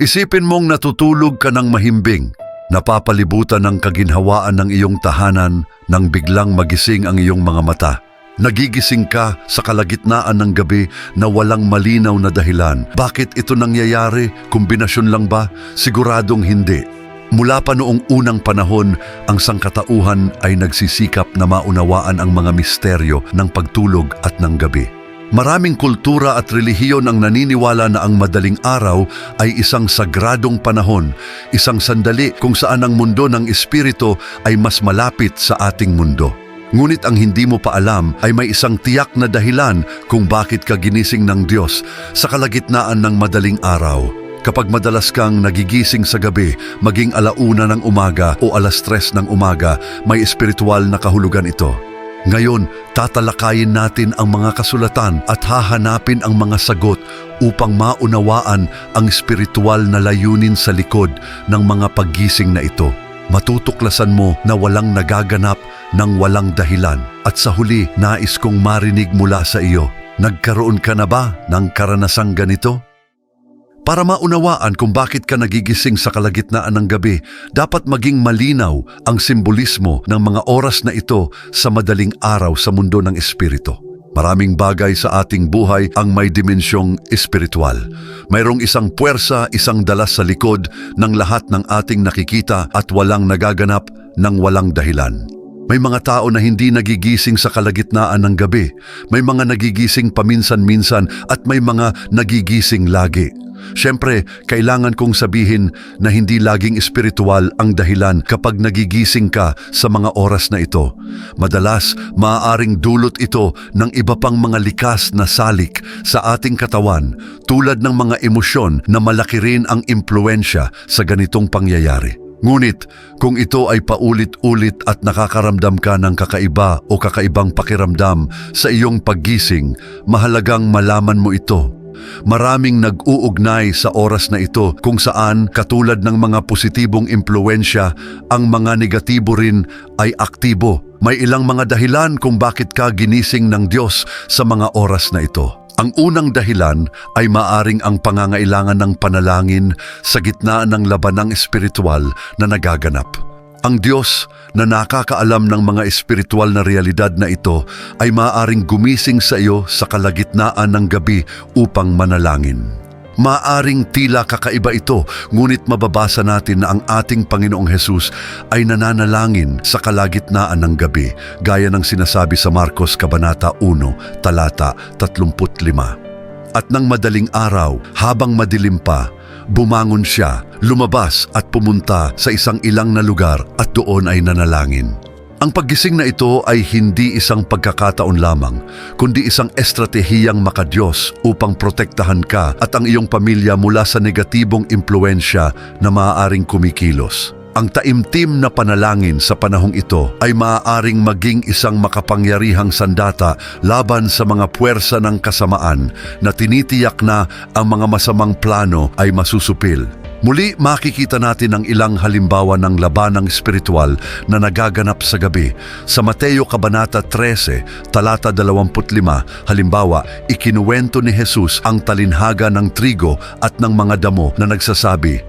Isipin mong natutulog ka ng mahimbing, napapalibutan ng kaginhawaan ng iyong tahanan nang biglang magising ang iyong mga mata. Nagigising ka sa kalagitnaan ng gabi na walang malinaw na dahilan. Bakit ito nangyayari? Kombinasyon lang ba? Siguradong hindi. Mula pa noong unang panahon, ang sangkatauhan ay nagsisikap na maunawaan ang mga misteryo ng pagtulog at ng gabi. Maraming kultura at relihiyon ang naniniwala na ang madaling araw ay isang sagradong panahon, isang sandali kung saan ang mundo ng espiritu ay mas malapit sa ating mundo. Ngunit ang hindi mo pa alam ay may isang tiyak na dahilan kung bakit ka ginising ng Diyos sa kalagitnaan ng madaling araw. Kapag madalas kang nagigising sa gabi, maging alauna ng umaga o alas tres ng umaga, may espiritual na kahulugan ito. Ngayon, tatalakayin natin ang mga kasulatan at hahanapin ang mga sagot upang maunawaan ang espiritual na layunin sa likod ng mga paggising na ito. Matutuklasan mo na walang nagaganap ng walang dahilan at sa huli nais kong marinig mula sa iyo. Nagkaroon ka na ba ng karanasang ganito? Para maunawaan kung bakit ka nagigising sa kalagitnaan ng gabi, dapat maging malinaw ang simbolismo ng mga oras na ito sa madaling araw sa mundo ng espiritu. Maraming bagay sa ating buhay ang may dimensyong espiritual. Mayroong isang puwersa, isang dalas sa likod ng lahat ng ating nakikita at walang nagaganap ng walang dahilan. May mga tao na hindi nagigising sa kalagitnaan ng gabi. May mga nagigising paminsan-minsan at may mga nagigising lagi. Siyempre, kailangan kong sabihin na hindi laging espiritual ang dahilan kapag nagigising ka sa mga oras na ito. Madalas, maaaring dulot ito ng iba pang mga likas na salik sa ating katawan tulad ng mga emosyon na malaki rin ang impluensya sa ganitong pangyayari. Ngunit kung ito ay paulit-ulit at nakakaramdam ka ng kakaiba o kakaibang pakiramdam sa iyong paggising, mahalagang malaman mo ito. Maraming nag-uugnay sa oras na ito kung saan katulad ng mga positibong impluensya, ang mga negatibo rin ay aktibo. May ilang mga dahilan kung bakit ka ginising ng Diyos sa mga oras na ito. Ang unang dahilan ay maaring ang pangangailangan ng panalangin sa gitna ng labanang espiritual na nagaganap. Ang Diyos na nakakaalam ng mga espiritual na realidad na ito ay maaaring gumising sa iyo sa kalagitnaan ng gabi upang manalangin. Maaring tila kakaiba ito, ngunit mababasa natin na ang ating Panginoong Hesus ay nananalangin sa kalagitnaan ng gabi, gaya ng sinasabi sa Marcos Kabanata 1, talata 35. At nang madaling araw, habang madilim pa, bumangon siya, lumabas at pumunta sa isang ilang na lugar at doon ay nanalangin. Ang paggising na ito ay hindi isang pagkakataon lamang, kundi isang estratehiyang makadiyos upang protektahan ka at ang iyong pamilya mula sa negatibong impluensya na maaaring kumikilos. Ang taimtim na panalangin sa panahong ito ay maaaring maging isang makapangyarihang sandata laban sa mga puwersa ng kasamaan na tinitiyak na ang mga masamang plano ay masusupil. Muli makikita natin ang ilang halimbawa ng labanang espiritual na nagaganap sa gabi. Sa Mateo Kabanata 13, talata 25, halimbawa, ikinuwento ni Jesus ang talinhaga ng trigo at ng mga damo na nagsasabi,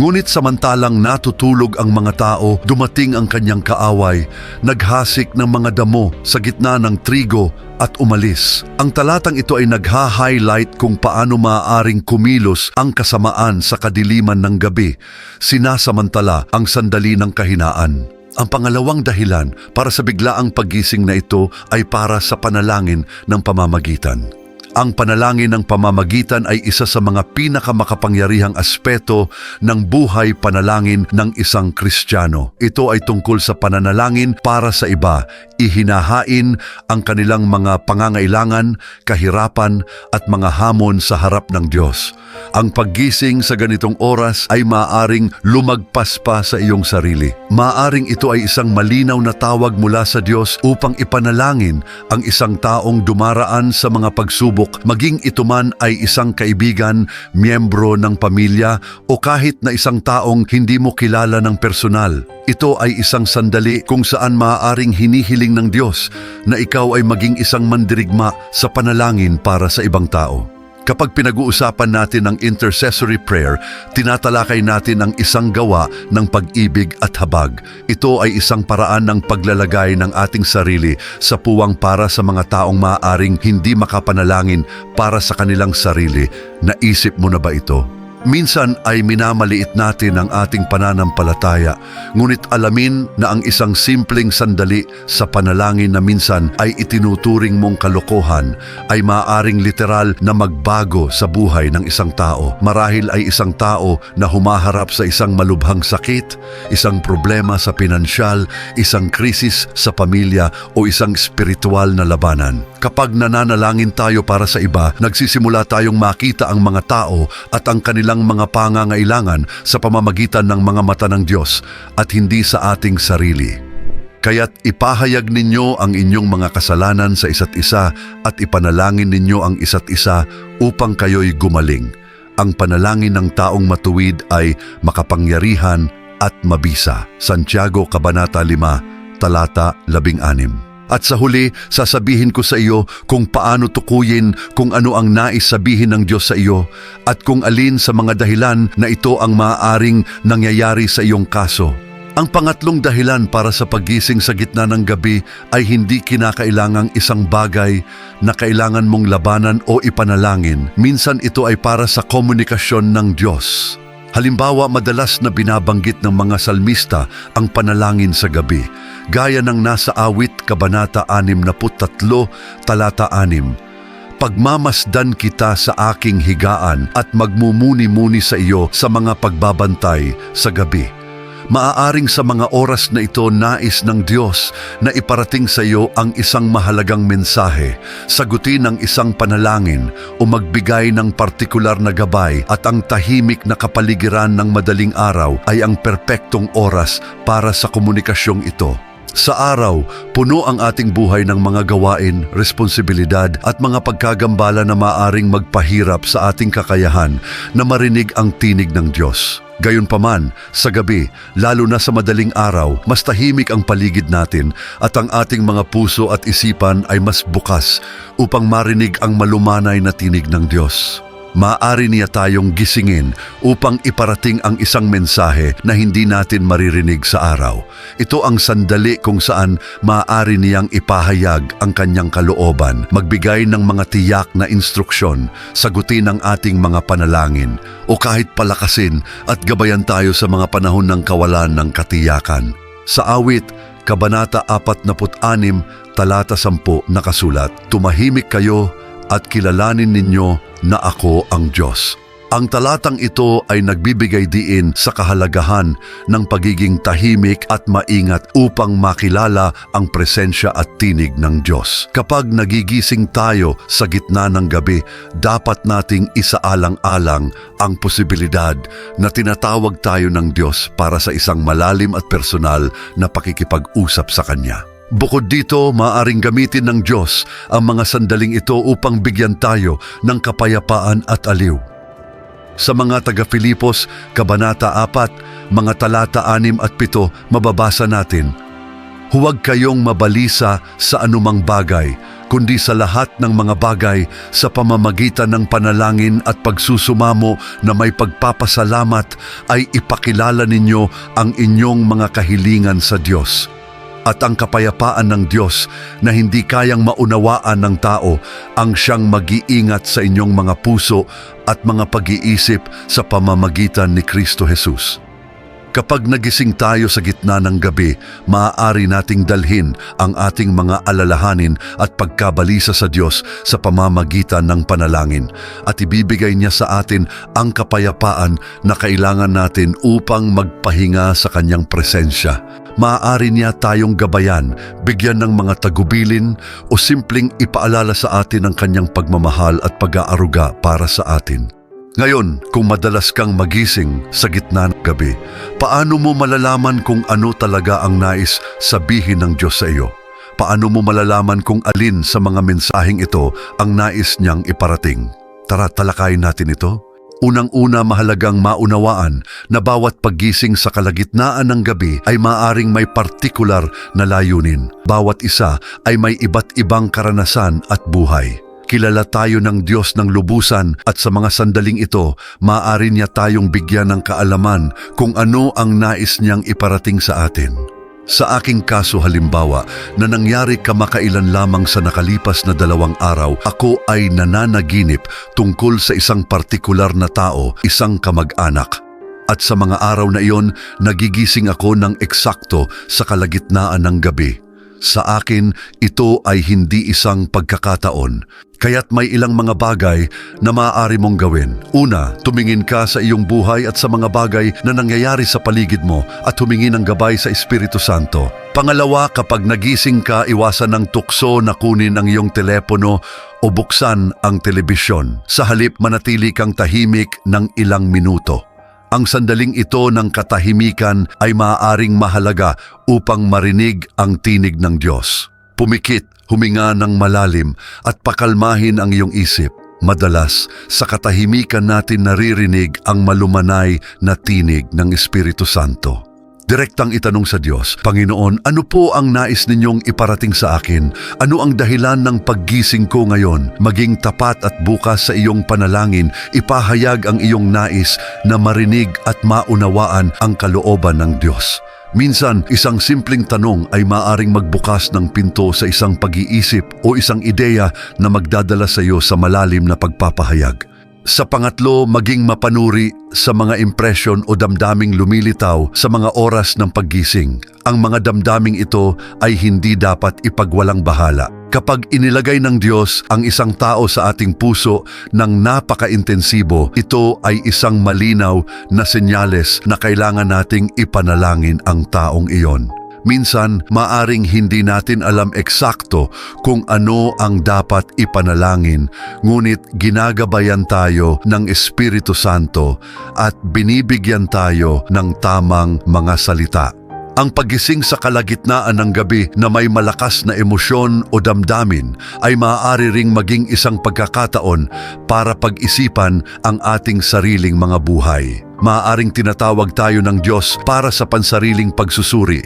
Ngunit samantalang natutulog ang mga tao, dumating ang kanyang kaaway, naghasik ng mga damo sa gitna ng trigo at umalis. Ang talatang ito ay nagha-highlight kung paano maaaring kumilos ang kasamaan sa kadiliman ng gabi, sinasamantala ang sandali ng kahinaan. Ang pangalawang dahilan para sa biglaang paggising na ito ay para sa panalangin ng pamamagitan. Ang panalangin ng pamamagitan ay isa sa mga pinakamakapangyarihang aspeto ng buhay panalangin ng isang Kristiyano. Ito ay tungkol sa pananalangin para sa iba, ihinahain ang kanilang mga pangangailangan, kahirapan at mga hamon sa harap ng Diyos. Ang paggising sa ganitong oras ay maaaring lumagpas pa sa iyong sarili. Maaring ito ay isang malinaw na tawag mula sa Diyos upang ipanalangin ang isang taong dumaraan sa mga pagsubok maging ito man ay isang kaibigan, miyembro ng pamilya o kahit na isang taong hindi mo kilala ng personal. Ito ay isang sandali kung saan maaaring hinihiling ng Diyos na ikaw ay maging isang mandirigma sa panalangin para sa ibang tao. Kapag pinag-uusapan natin ang intercessory prayer, tinatalakay natin ang isang gawa ng pag-ibig at habag. Ito ay isang paraan ng paglalagay ng ating sarili sa puwang para sa mga taong maaaring hindi makapanalangin para sa kanilang sarili. Naisip mo na ba ito? Minsan ay minamaliit natin ang ating pananampalataya, ngunit alamin na ang isang simpleng sandali sa panalangin na minsan ay itinuturing mong kalokohan ay maaring literal na magbago sa buhay ng isang tao. Marahil ay isang tao na humaharap sa isang malubhang sakit, isang problema sa pinansyal, isang krisis sa pamilya o isang spiritual na labanan. Kapag nananalangin tayo para sa iba, nagsisimula tayong makita ang mga tao at ang kanilang mga pangangailangan sa pamamagitan ng mga mata ng Diyos at hindi sa ating sarili. Kaya't ipahayag ninyo ang inyong mga kasalanan sa isa't isa at ipanalangin ninyo ang isa't isa upang kayo'y gumaling. Ang panalangin ng taong matuwid ay makapangyarihan at mabisa. Santiago Kabanata 5, Talata 16. At sa huli, sasabihin ko sa iyo kung paano tukuyin kung ano ang nais sabihin ng Diyos sa iyo at kung alin sa mga dahilan na ito ang maaaring nangyayari sa iyong kaso. Ang pangatlong dahilan para sa pagising sa gitna ng gabi ay hindi kinakailangang isang bagay na kailangan mong labanan o ipanalangin. Minsan ito ay para sa komunikasyon ng Diyos. Halimbawa, madalas na binabanggit ng mga salmista ang panalangin sa gabi, gaya ng nasa awit Kabanata 63, talata 6. Pagmamasdan kita sa aking higaan at magmumuni-muni sa iyo sa mga pagbabantay sa gabi. Maaaring sa mga oras na ito nais ng Diyos na iparating sa iyo ang isang mahalagang mensahe, sagutin ang isang panalangin o magbigay ng partikular na gabay at ang tahimik na kapaligiran ng madaling araw ay ang perpektong oras para sa komunikasyong ito. Sa araw, puno ang ating buhay ng mga gawain, responsibilidad at mga pagkagambala na maaring magpahirap sa ating kakayahan na marinig ang tinig ng Diyos. Gayunpaman, sa gabi, lalo na sa madaling araw, mas tahimik ang paligid natin at ang ating mga puso at isipan ay mas bukas upang marinig ang malumanay na tinig ng Diyos. Maaari niya tayong gisingin upang iparating ang isang mensahe na hindi natin maririnig sa araw. Ito ang sandali kung saan maaari niyang ipahayag ang kanyang kalooban, magbigay ng mga tiyak na instruksyon, sagutin ang ating mga panalangin, o kahit palakasin at gabayan tayo sa mga panahon ng kawalan ng katiyakan. Sa awit, Kabanata 46, talata 10 nakasulat, Tumahimik kayo at kilalanin ninyo na ako ang Diyos. Ang talatang ito ay nagbibigay diin sa kahalagahan ng pagiging tahimik at maingat upang makilala ang presensya at tinig ng Diyos. Kapag nagigising tayo sa gitna ng gabi, dapat nating isaalang-alang ang posibilidad na tinatawag tayo ng Diyos para sa isang malalim at personal na pakikipag-usap sa Kanya. Bukod dito, maaring gamitin ng Diyos ang mga sandaling ito upang bigyan tayo ng kapayapaan at aliw. Sa mga taga-Filipos, Kabanata 4, mga talata 6 at 7, mababasa natin, Huwag kayong mabalisa sa anumang bagay, kundi sa lahat ng mga bagay sa pamamagitan ng panalangin at pagsusumamo na may pagpapasalamat ay ipakilala ninyo ang inyong mga kahilingan sa Diyos at ang kapayapaan ng Diyos na hindi kayang maunawaan ng tao ang siyang mag-iingat sa inyong mga puso at mga pag-iisip sa pamamagitan ni Kristo Jesus. Kapag nagising tayo sa gitna ng gabi, maaari nating dalhin ang ating mga alalahanin at pagkabalisa sa Diyos sa pamamagitan ng panalangin at ibibigay niya sa atin ang kapayapaan na kailangan natin upang magpahinga sa kanyang presensya. Maaari niya tayong gabayan, bigyan ng mga tagubilin o simpleng ipaalala sa atin ang kanyang pagmamahal at pag-aaruga para sa atin. Ngayon, kung madalas kang magising sa gitna ng gabi, paano mo malalaman kung ano talaga ang nais sabihin ng Diyos sa iyo? Paano mo malalaman kung alin sa mga mensaheng ito ang nais niyang iparating? Tara, talakayin natin ito. Unang-una mahalagang maunawaan na bawat paggising sa kalagitnaan ng gabi ay maaring may partikular na layunin. Bawat isa ay may iba't ibang karanasan at buhay. kilala tayo ng Diyos ng lubusan at sa mga sandaling ito, maaari niya tayong bigyan ng kaalaman kung ano ang nais niyang iparating sa atin. Sa aking kaso halimbawa na nangyari kamakailan lamang sa nakalipas na dalawang araw, ako ay nananaginip tungkol sa isang partikular na tao, isang kamag-anak. At sa mga araw na iyon, nagigising ako ng eksakto sa kalagitnaan ng gabi. Sa akin, ito ay hindi isang pagkakataon. Kaya't may ilang mga bagay na maaari mong gawin. Una, tumingin ka sa iyong buhay at sa mga bagay na nangyayari sa paligid mo at humingi ng gabay sa Espiritu Santo. Pangalawa, kapag nagising ka, iwasan ng tukso na kunin ang iyong telepono o buksan ang telebisyon. Sa halip, manatili kang tahimik ng ilang minuto. Ang sandaling ito ng katahimikan ay maaaring mahalaga upang marinig ang tinig ng Diyos. Pumikit, huminga ng malalim at pakalmahin ang iyong isip. Madalas, sa katahimikan natin naririnig ang malumanay na tinig ng Espiritu Santo. Direktang itanong sa Diyos, Panginoon, ano po ang nais ninyong iparating sa akin? Ano ang dahilan ng paggising ko ngayon? Maging tapat at bukas sa iyong panalangin, ipahayag ang iyong nais na marinig at maunawaan ang kalooban ng Diyos. Minsan, isang simpleng tanong ay maaring magbukas ng pinto sa isang pag-iisip o isang ideya na magdadala sa iyo sa malalim na pagpapahayag. Sa pangatlo, maging mapanuri sa mga impresyon o damdaming lumilitaw sa mga oras ng paggising. Ang mga damdaming ito ay hindi dapat ipagwalang bahala. Kapag inilagay ng Diyos ang isang tao sa ating puso ng napaka-intensibo, ito ay isang malinaw na senyales na kailangan nating ipanalangin ang taong iyon. Minsan, maaring hindi natin alam eksakto kung ano ang dapat ipanalangin, ngunit ginagabayan tayo ng Espiritu Santo at binibigyan tayo ng tamang mga salita. Ang pagising sa kalagitnaan ng gabi na may malakas na emosyon o damdamin ay maaari ring maging isang pagkakataon para pag-isipan ang ating sariling mga buhay. Maaaring tinatawag tayo ng Diyos para sa pansariling pagsusuri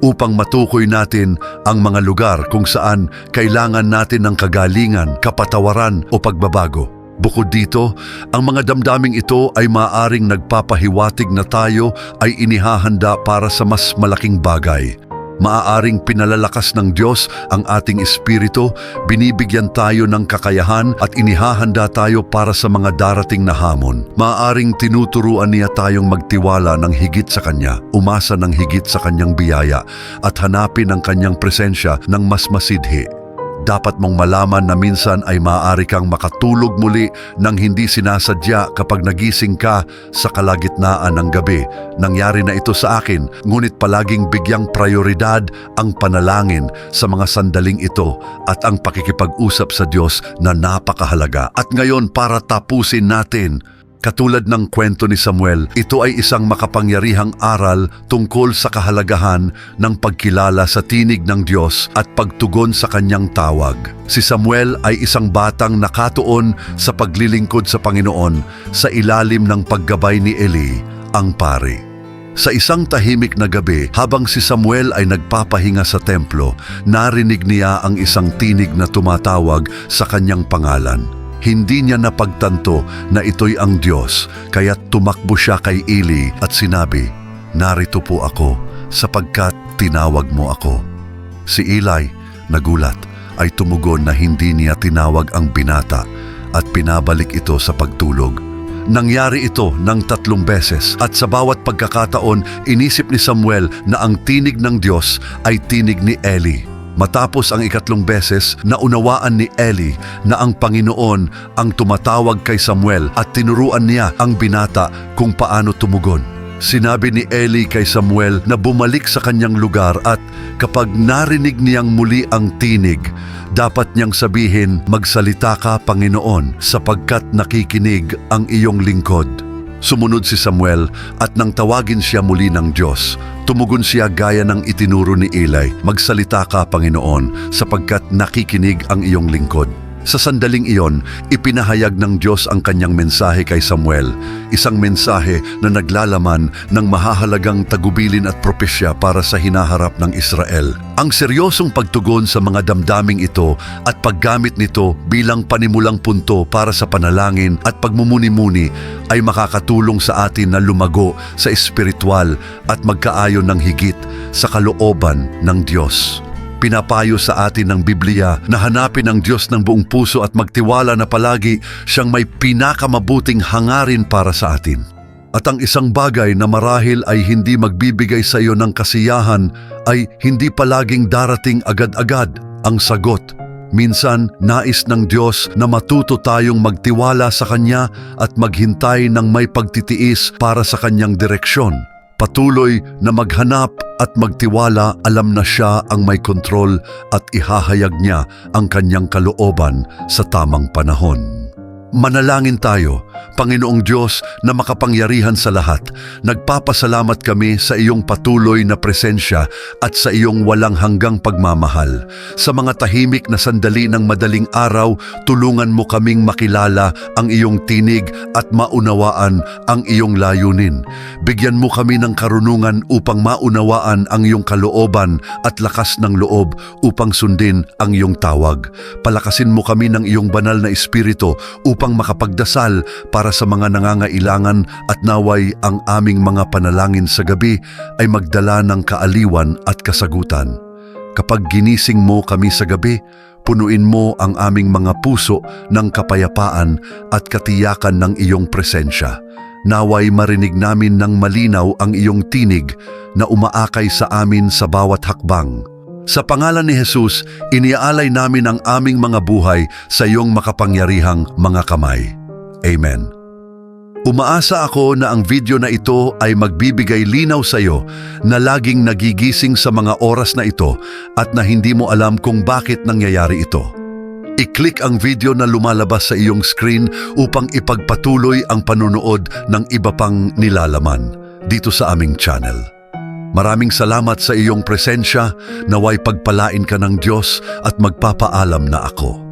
upang matukoy natin ang mga lugar kung saan kailangan natin ng kagalingan, kapatawaran o pagbabago. Bukod dito, ang mga damdaming ito ay maaring nagpapahiwatig na tayo ay inihahanda para sa mas malaking bagay. Maaaring pinalalakas ng Diyos ang ating espiritu, binibigyan tayo ng kakayahan at inihahanda tayo para sa mga darating na hamon. Maaaring tinuturuan niya tayong magtiwala ng higit sa Kanya, umasa ng higit sa Kanyang biyaya at hanapin ang Kanyang presensya ng mas masidhi. Dapat mong malaman na minsan ay maaari kang makatulog muli nang hindi sinasadya kapag nagising ka sa kalagitnaan ng gabi. Nangyari na ito sa akin, ngunit palaging bigyang prioridad ang panalangin sa mga sandaling ito at ang pakikipag-usap sa Diyos na napakahalaga. At ngayon para tapusin natin, Katulad ng kwento ni Samuel, ito ay isang makapangyarihang aral tungkol sa kahalagahan ng pagkilala sa tinig ng Diyos at pagtugon sa kanyang tawag. Si Samuel ay isang batang nakatuon sa paglilingkod sa Panginoon sa ilalim ng paggabay ni Eli, ang pari. Sa isang tahimik na gabi, habang si Samuel ay nagpapahinga sa templo, narinig niya ang isang tinig na tumatawag sa kanyang pangalan. Hindi niya napagtanto na ito'y ang Diyos, kaya tumakbo siya kay Eli at sinabi, Narito po ako, sapagkat tinawag mo ako. Si Eli, nagulat, ay tumugon na hindi niya tinawag ang binata at pinabalik ito sa pagtulog. Nangyari ito ng tatlong beses at sa bawat pagkakataon inisip ni Samuel na ang tinig ng Diyos ay tinig ni Eli. Matapos ang ikatlong beses, naunawaan ni Eli na ang Panginoon ang tumatawag kay Samuel at tinuruan niya ang binata kung paano tumugon. Sinabi ni Eli kay Samuel na bumalik sa kanyang lugar at kapag narinig niyang muli ang tinig, dapat niyang sabihin, Magsalita ka, Panginoon, sapagkat nakikinig ang iyong lingkod. Sumunod si Samuel at nang tawagin siya muli ng Diyos, tumugon siya gaya ng itinuro ni Eli, Magsalita ka, Panginoon, sapagkat nakikinig ang iyong lingkod. Sa sandaling iyon, ipinahayag ng Diyos ang kanyang mensahe kay Samuel, isang mensahe na naglalaman ng mahahalagang tagubilin at propesya para sa hinaharap ng Israel. Ang seryosong pagtugon sa mga damdaming ito at paggamit nito bilang panimulang punto para sa panalangin at pagmumuni-muni ay makakatulong sa atin na lumago sa espiritual at magkaayon ng higit sa kalooban ng Diyos. Pinapayo sa atin ng Biblia na hanapin ang Diyos ng buong puso at magtiwala na palagi siyang may pinakamabuting hangarin para sa atin. At ang isang bagay na marahil ay hindi magbibigay sa iyo ng kasiyahan ay hindi palaging darating agad-agad ang sagot. Minsan, nais ng Diyos na matuto tayong magtiwala sa Kanya at maghintay ng may pagtitiis para sa Kanyang direksyon. Patuloy na maghanap at magtiwala alam na siya ang may kontrol at ihahayag niya ang kanyang kalooban sa tamang panahon. Manalangin tayo, Panginoong Diyos na makapangyarihan sa lahat. Nagpapasalamat kami sa iyong patuloy na presensya at sa iyong walang hanggang pagmamahal. Sa mga tahimik na sandali ng madaling araw, tulungan mo kaming makilala ang iyong tinig at maunawaan ang iyong layunin. Bigyan mo kami ng karunungan upang maunawaan ang iyong kalooban at lakas ng loob upang sundin ang iyong tawag. Palakasin mo kami ng iyong banal na espiritu upang makapagdasal para sa mga nangangailangan at naway ang aming mga panalangin sa gabi ay magdala ng kaaliwan at kasagutan. Kapag ginising mo kami sa gabi, punuin mo ang aming mga puso ng kapayapaan at katiyakan ng iyong presensya. Naway marinig namin ng malinaw ang iyong tinig na umaakay sa amin sa bawat hakbang. Sa pangalan ni Jesus, iniaalay namin ang aming mga buhay sa iyong makapangyarihang mga kamay. Amen. Umaasa ako na ang video na ito ay magbibigay linaw sa iyo na laging nagigising sa mga oras na ito at na hindi mo alam kung bakit nangyayari ito. I-click ang video na lumalabas sa iyong screen upang ipagpatuloy ang panunood ng iba pang nilalaman dito sa aming channel. Maraming salamat sa iyong presensya, naway pagpalain ka ng Diyos at magpapaalam na ako.